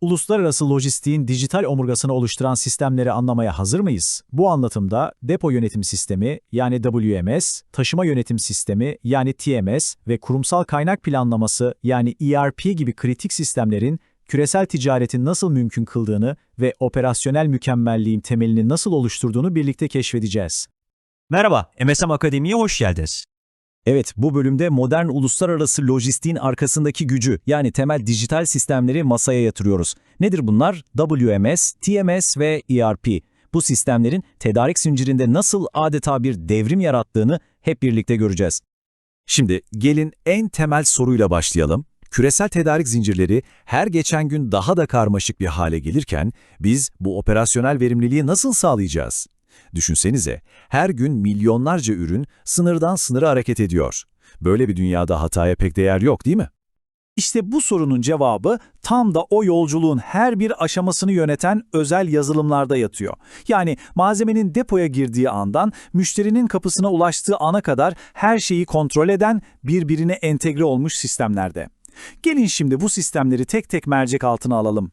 Uluslararası lojistiğin dijital omurgasını oluşturan sistemleri anlamaya hazır mıyız? Bu anlatımda depo yönetim sistemi yani WMS, taşıma yönetim sistemi yani TMS ve kurumsal kaynak planlaması yani ERP gibi kritik sistemlerin küresel ticaretin nasıl mümkün kıldığını ve operasyonel mükemmelliğin temelini nasıl oluşturduğunu birlikte keşfedeceğiz. Merhaba, MSM Akademi'ye hoş geldiniz. Evet, bu bölümde modern uluslararası lojistiğin arkasındaki gücü yani temel dijital sistemleri masaya yatırıyoruz. Nedir bunlar? WMS, TMS ve ERP. Bu sistemlerin tedarik zincirinde nasıl adeta bir devrim yarattığını hep birlikte göreceğiz. Şimdi gelin en temel soruyla başlayalım. Küresel tedarik zincirleri her geçen gün daha da karmaşık bir hale gelirken biz bu operasyonel verimliliği nasıl sağlayacağız? Düşünsenize, her gün milyonlarca ürün sınırdan sınıra hareket ediyor. Böyle bir dünyada hataya pek değer yok değil mi? İşte bu sorunun cevabı tam da o yolculuğun her bir aşamasını yöneten özel yazılımlarda yatıyor. Yani malzemenin depoya girdiği andan müşterinin kapısına ulaştığı ana kadar her şeyi kontrol eden birbirine entegre olmuş sistemlerde. Gelin şimdi bu sistemleri tek tek mercek altına alalım.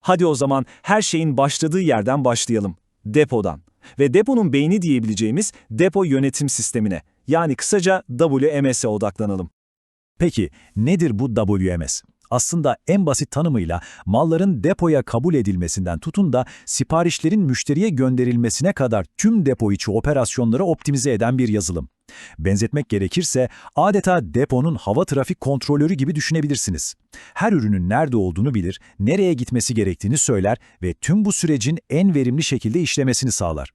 Hadi o zaman her şeyin başladığı yerden başlayalım. Depodan. Ve deponun beyni diyebileceğimiz depo yönetim sistemine yani kısaca WMS'e odaklanalım. Peki nedir bu WMS? Aslında en basit tanımıyla malların depoya kabul edilmesinden tutun da siparişlerin müşteriye gönderilmesine kadar tüm depo içi operasyonları optimize eden bir yazılım. Benzetmek gerekirse adeta deponun hava trafik kontrolörü gibi düşünebilirsiniz. Her ürünün nerede olduğunu bilir, nereye gitmesi gerektiğini söyler ve tüm bu sürecin en verimli şekilde işlemesini sağlar.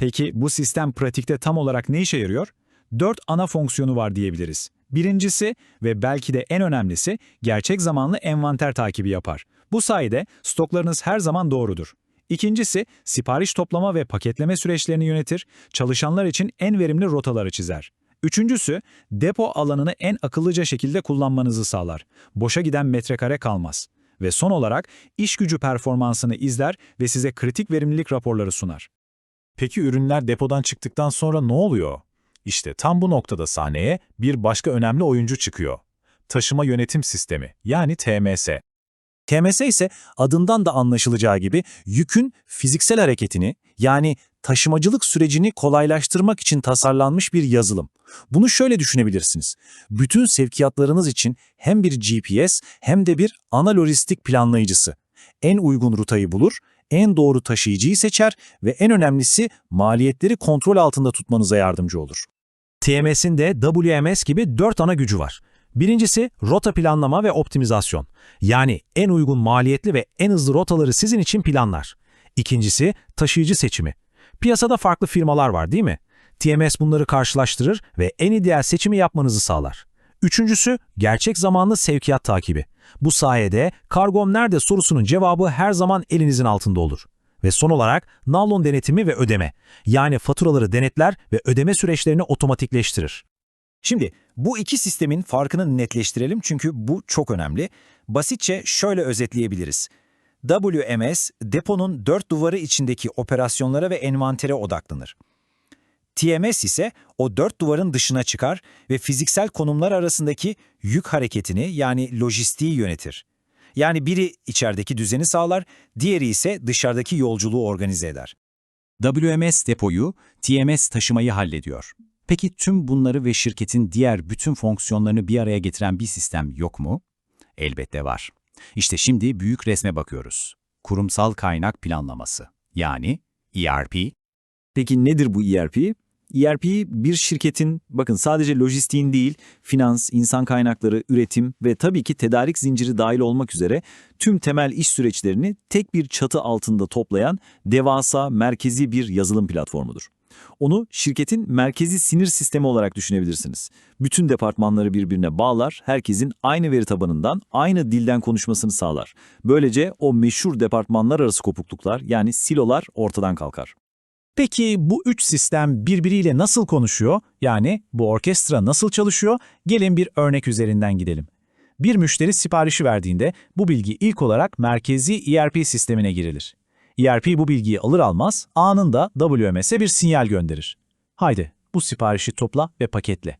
Peki bu sistem pratikte tam olarak ne işe yarıyor? Dört ana fonksiyonu var diyebiliriz. Birincisi ve belki de en önemlisi gerçek zamanlı envanter takibi yapar. Bu sayede stoklarınız her zaman doğrudur. İkincisi, sipariş toplama ve paketleme süreçlerini yönetir, çalışanlar için en verimli rotaları çizer. Üçüncüsü, depo alanını en akıllıca şekilde kullanmanızı sağlar. Boşa giden metrekare kalmaz. Ve son olarak iş gücü performansını izler ve size kritik verimlilik raporları sunar. Peki ürünler depodan çıktıktan sonra ne oluyor? İşte tam bu noktada sahneye bir başka önemli oyuncu çıkıyor. Taşıma Yönetim Sistemi yani TMS. TMS ise adından da anlaşılacağı gibi yükün fiziksel hareketini yani taşımacılık sürecini kolaylaştırmak için tasarlanmış bir yazılım. Bunu şöyle düşünebilirsiniz. Bütün sevkiyatlarınız için hem bir GPS hem de bir ana lojistik planlayıcısı. En uygun rotayı bulur, en doğru taşıyıcıyı seçer ve en önemlisi maliyetleri kontrol altında tutmanıza yardımcı olur. TMS'in de WMS gibi dört ana gücü var. Birincisi rota planlama ve optimizasyon. Yani en uygun maliyetli ve en hızlı rotaları sizin için planlar. İkincisi taşıyıcı seçimi. Piyasada farklı firmalar var değil mi? TMS bunları karşılaştırır ve en ideal seçimi yapmanızı sağlar. Üçüncüsü gerçek zamanlı sevkiyat takibi. Bu sayede kargom nerede sorusunun cevabı her zaman elinizin altında olur. Ve son olarak navlun denetimi ve ödeme. Yani faturaları denetler ve ödeme süreçlerini otomatikleştirir. Şimdi bu iki sistemin farkını netleştirelim çünkü bu çok önemli. Basitçe şöyle özetleyebiliriz. WMS, deponun dört duvarı içindeki operasyonlara ve envantere odaklanır. TMS ise o dört duvarın dışına çıkar ve fiziksel konumlar arasındaki yük hareketini yani lojistiği yönetir. Yani biri içerideki düzeni sağlar, diğeri ise dışarıdaki yolculuğu organize eder. WMS depoyu, TMS taşımayı hallediyor. Peki tüm bunları ve şirketin diğer bütün fonksiyonlarını bir araya getiren bir sistem yok mu? Elbette var. İşte şimdi büyük resme bakıyoruz. Kurumsal kaynak planlaması yani ERP. Peki nedir bu ERP? ERP bir şirketin bakın sadece lojistiğin değil, finans, insan kaynakları, üretim ve tabii ki tedarik zinciri dahil olmak üzere tüm temel iş süreçlerini tek bir çatı altında toplayan devasa merkezi bir yazılım platformudur. Onu şirketin merkezi sinir sistemi olarak düşünebilirsiniz. Bütün departmanları birbirine bağlar, herkesin aynı veri tabanından, aynı dilden konuşmasını sağlar. Böylece o meşhur departmanlar arası kopukluklar yani silolar ortadan kalkar. Peki bu üç sistem birbiriyle nasıl konuşuyor? Yani bu orkestra nasıl çalışıyor? Gelin bir örnek üzerinden gidelim. Bir müşteri siparişi verdiğinde bu bilgi ilk olarak merkezi ERP sistemine girilir. ERP bu bilgiyi alır almaz anında WMS'e bir sinyal gönderir. Haydi bu siparişi topla ve paketle.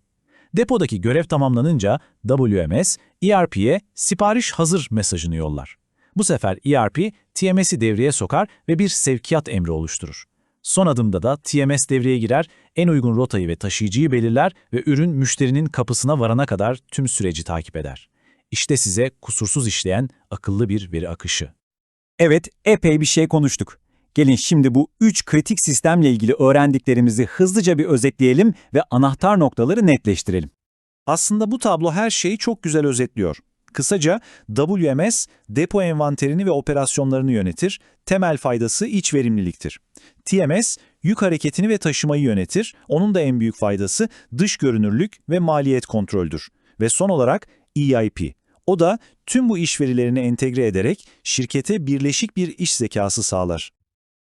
Depodaki görev tamamlanınca WMS ERP'ye sipariş hazır mesajını yollar. Bu sefer ERP, TMS'i devreye sokar ve bir sevkiyat emri oluşturur. Son adımda da TMS devreye girer, en uygun rotayı ve taşıyıcıyı belirler ve ürün müşterinin kapısına varana kadar tüm süreci takip eder. İşte size kusursuz işleyen akıllı bir veri akışı. Evet, epey bir şey konuştuk. Gelin şimdi bu üç kritik sistemle ilgili öğrendiklerimizi hızlıca bir özetleyelim ve anahtar noktaları netleştirelim. Aslında bu tablo her şeyi çok güzel özetliyor. Kısaca WMS depo envanterini ve operasyonlarını yönetir, temel faydası iç verimliliktir. TMS yük hareketini ve taşımayı yönetir, onun da en büyük faydası dış görünürlük ve maliyet kontroldür. Ve son olarak EIP. O da tüm bu iş verilerini entegre ederek şirkete birleşik bir iş zekası sağlar.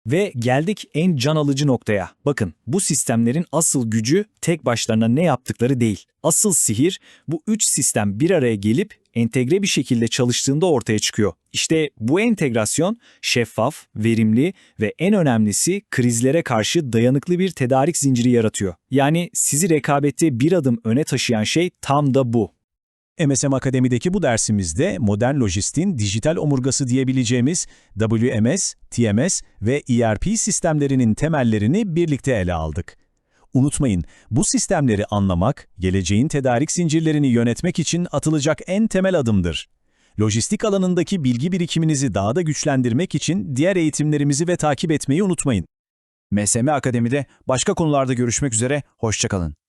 Ve geldik en can alıcı noktaya. Bakın bu sistemlerin asıl gücü tek başlarına ne yaptıkları değil. Asıl sihir bu üç sistem bir araya gelip entegre bir şekilde çalıştığında ortaya çıkıyor. İşte bu entegrasyon şeffaf, verimli ve en önemlisi krizlere karşı dayanıklı bir tedarik zinciri yaratıyor. Yani sizi rekabette bir adım öne taşıyan şey tam da bu. MSM Akademi'deki bu dersimizde modern lojistiğin dijital omurgası diyebileceğimiz WMS, TMS ve ERP sistemlerinin temellerini birlikte ele aldık. Unutmayın, bu sistemleri anlamak, geleceğin tedarik zincirlerini yönetmek için atılacak en temel adımdır. Lojistik alanındaki bilgi birikiminizi daha da güçlendirmek için diğer eğitimlerimizi ve takip etmeyi unutmayın. MSM Akademi'de başka konularda görüşmek üzere, hoşçakalın.